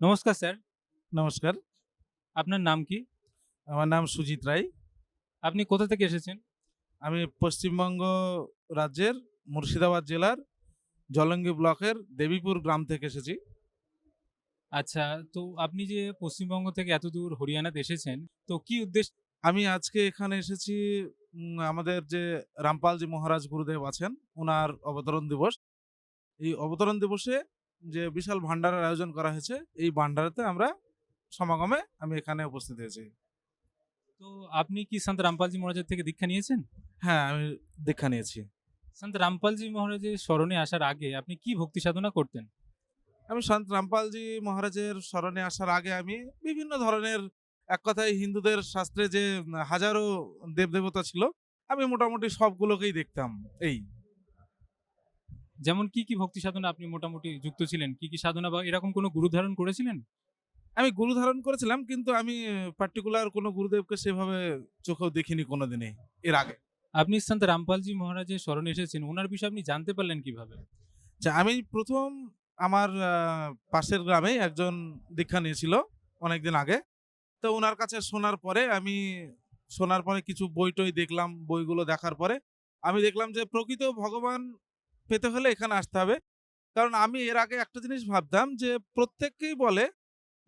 নমস্কার স্যার। নমস্কার। আপনার নাম কি? আমার নাম সুজিত রায়। আপনি কোথা থেকে এসেছেন? আমি পশ্চিমবঙ্গ রাজ্যের মুর্শিদাবাদ জেলার জলঙ্গি ব্লকের দেবীপুর গ্রাম থেকে এসেছি। আচ্ছা তো আপনি যে পশ্চিমবঙ্গ থেকে এত দূর হরিয়ানাতে এসেছেন তো কি উদ্দেশ্য আমি আজকে এখানে এসেছি আমাদের যে রামপালজি মহারাজ গুরুদেব আছেন ওনার অবতরণ দিবস। এই অবতরণ দিবসে যে বিশাল ভান্ডারের আয়োজন করা হয়েছে এই ভান্ডারেতে আমরা সমাগমে আমি এখানে উপস্থিত হয়েছি। তো আপনি কি সন্ত রামপালজি মহারাজের থেকে দীক্ষা নিয়েছেন? হ্যাঁ আমি দীক্ষা নিয়েছি। সন্ত রামপালজি মহারাজের স্মরণে আসার আগে আপনি কি ভক্তি সাধনা করতেন? আমি সন্ত রামপালজি মহারাজের স্মরণে আসার আগে আমি বিভিন্ন ধরনের এক কথায় হিন্দুদের শাস্ত্রে যে হাজারো দেবদেবতা ছিল আমি মোটামুটি সবগুলোকেই দেখতাম এই। যেমন কি কি ভক্তি সাধনা আপনি মোটামুটি যুক্ত ছিলেন? কি কি সাধনা বা এরকম কোনো গুরু ধারণ করেছিলেন? আমি গুরু ধারণ করেছিলাম কিন্তু আমি পার্টিকুলার কোনো গুরুদেবকে সেভাবে চোখেও দেখিনি কোনোদিনই এর আগে। আপনি সন্ত রামপালজি মহারাজের স্মরণে এসেছেন ওনার বিষয়ে আপনি জানতে পারলেন কীভাবে? আচ্ছা আমি প্রথম আমার পাশের গ্রামে একজন দীক্ষা নিয়েছিল অনেকদিন আগে। তো ওনার কাছে শোনার পরে আমি শোনার পরে কিছু বই টই দেখলাম বইগুলো দেখার পরে আমি দেখলাম যে প্রকৃত ভগবান পেতে হলে এখানে আসতে হবে। কারণ আমি এর আগে একটা জিনিস ভাবতাম যে প্রত্যেককেই বলে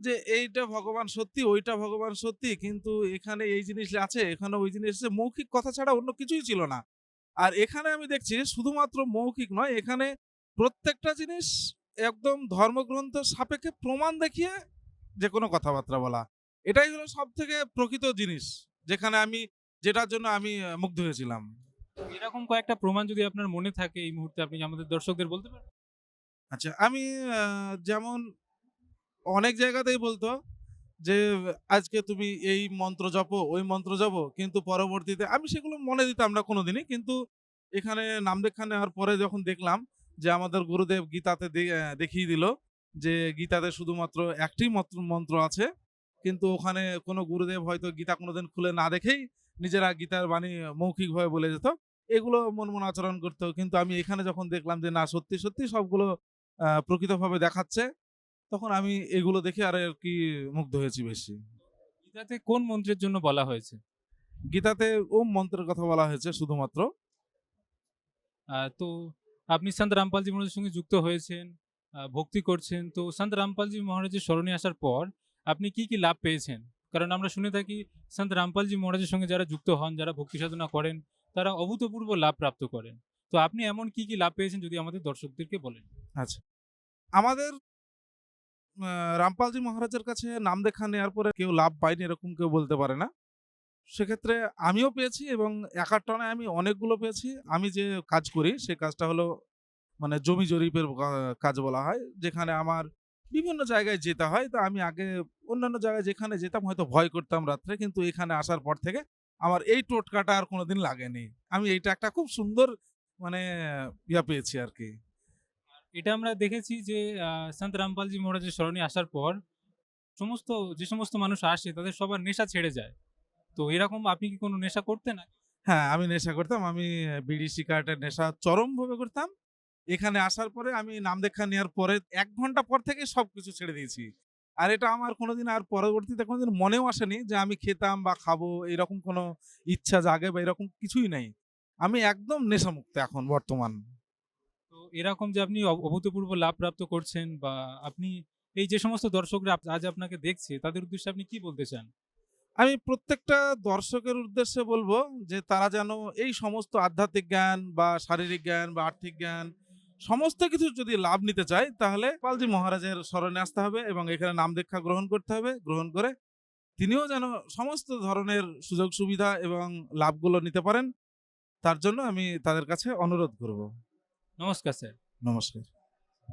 যে এইটা ভগবান সত্যি, ওইটা ভগবান সত্যি, কিন্তু এখানে এই জিনিস আছে, এখানে ওই জিনিস মৌখিক কথা ছাড়া অন্য কিছুই ছিল না। আর এখানে আমি দেখছি শুধুমাত্র মৌখিক নয়, এখানে প্রত্যেকটা জিনিস একদম ধর্মগ্রন্থ সাপেক্ষে প্রমাণ দেখিয়ে যে কোনো কথাবার্তা বলা। এটাই হলো সব থেকে প্রকৃত জিনিস, যেখানে আমি, যেটার জন্য আমি মুগ্ধ হয়েছিলাম। এরকম কয়েকটা প্রমাণ যদি আপনার মনে থাকে এই মুহূর্তে, আপনি আমাদের দর্শকদের বলতে পারেন? আচ্ছা আমি যেমন অনেক জায়গাতেই বলতো যে, আজকে তুমি এই মন্ত্র জপো, ওই মন্ত্র জপো, কিন্তু পরবর্তীতে আমি সেগুলো মনে দিতাম না কোনোদিনই, কিন্তু এখানে নাম দেখা নেওয়ার পরে যখন দেখলাম যে আমাদের গুরুদেব গীতাতে দেখিয়ে দিল যে গীতাতে শুধুমাত্র একটি মন্ত্র আছে, কিন্তু ওখানে কোনো গুরুদেব হয়তো গীতা কোনোদিন খুলে না দেখেই নিজেরা গীতার বাণী মৌখিকভাবে বলে যেত। এগুলো মন মন আচরণ করতো। কিন্তু আমি এখানে যখন দেখলাম যে না সত্যি সত্যি সবগুলো প্রকৃতভাবে দেখাচ্ছে তখন আমি এগুলো দেখে আর আর কি মুগ্ধ হয়েছি বেশি। গীতাতে কোন মন্ত্রের জন্য বলা হয়েছে? গীতাতে ওম মন্ত্রের কথা বলা হয়েছে শুধুমাত্র। তো আপনি সন্ত রামপালজি মহারাজের সঙ্গে যুক্ত হয়েছেন ভক্তি করছেন। তো সন্ত রামপালজি মহারাজের স্মরণে আসার পর আপনি কি কি লাভ পেয়েছেন? কারণ আমরা শুনে থাকি সন্ত রামপালজি মহারাজের সঙ্গে যারা যুক্ত হন, যারা ভক্তি সাধনা করেন, তারা অভূতপূর্ব লাভ প্রাপ্ত করেন। তো আপনি এমন কি কি লাভ পেয়েছেন যদি আমাদের দর্শকদেরকে বলেন? আচ্ছা। আমাদের রামপালজি মহারাজের কাছে নাম দেখা নেওয়ার পরে কেউ লাভ পায়নি এরকম কেউ বলতে পারে না। সেক্ষেত্রে আমিও পেয়েছি এবং একার টনে আমি অনেকগুলো পেয়েছি। আমি যে কাজ করি, সে কাজটা হলো মানে জমি জরিপের কাজ বলা হয়, যেখানে আমার বিভিন্ন জায়গায় যেতে হয়। তো আমি আগে অন্যান্য জায়গায় যেখানে যেতাম হয়তো ভয় করতাম রাত্রে। কিন্তু এখানে আসার পর থেকে আমার এই টোটকাটা আর কোনোদিন লাগেনি। আমি এইটা একটা খুব সুন্দর মানে ইয়া পেয়েছি আর কি। এটা আমরা দেখেছি যে সন্ত রামপালজি মহারাজের স্মরণে আসার পর সমস্ত যে সমস্ত মানুষ আসে তাদের সবার নেশা ছেড়ে যায়। তো এরকম আপনি কি কোনো নেশা করতেন? হ্যাঁ আমি নেশা করতাম। আমি বিড়ি সিগারেটের নেশা চরমভাবে করতাম। এখানে আসার পরে আমি নাম দেখা নেওয়ার পরে এক ঘণ্টা পর থেকে সব কিছু ছেড়ে দিয়েছি। আর এটা আমার কোনোদিন আর পরবর্তীতে কোনোদিন মনেও আসেনি যে আমি খেতাম বা খাব এরকম কোনো ইচ্ছা জাগে বা এরকম কিছুই নাই। আমি একদম নেশামুক্ত এখন বর্তমান। তো এরকম যে আপনি অভূতপূর্ব লাভ প্রাপ্ত করছেন বা আপনি এই যে সমস্ত দর্শকরা আজ আপনাকে দেখছে তাদের উদ্দেশ্যে আপনি কি বলতে চান? আমি প্রত্যেকটা দর্শকের উদ্দেশ্যে বলব যে তারা যেন এই সমস্ত আধ্যাত্মিক জ্ঞান বা শারীরিক জ্ঞান বা আর্থিক জ্ঞান সমস্ত কিছু যদি লাভ নিতে চাই তাহলে পালজি মহারাজের স্মরণে আসতে হবে এবং এখানে নাম দীক্ষা গ্রহণ করতে হবে। গ্রহণ করে তিনিও যেন সমস্ত ধরনের সুযোগ সুবিধা এবং লাভগুলো নিতে পারেন। তার জন্য আমি তাদের কাছে অনুরোধ করব। নমস্কার স্যার। নমস্কার।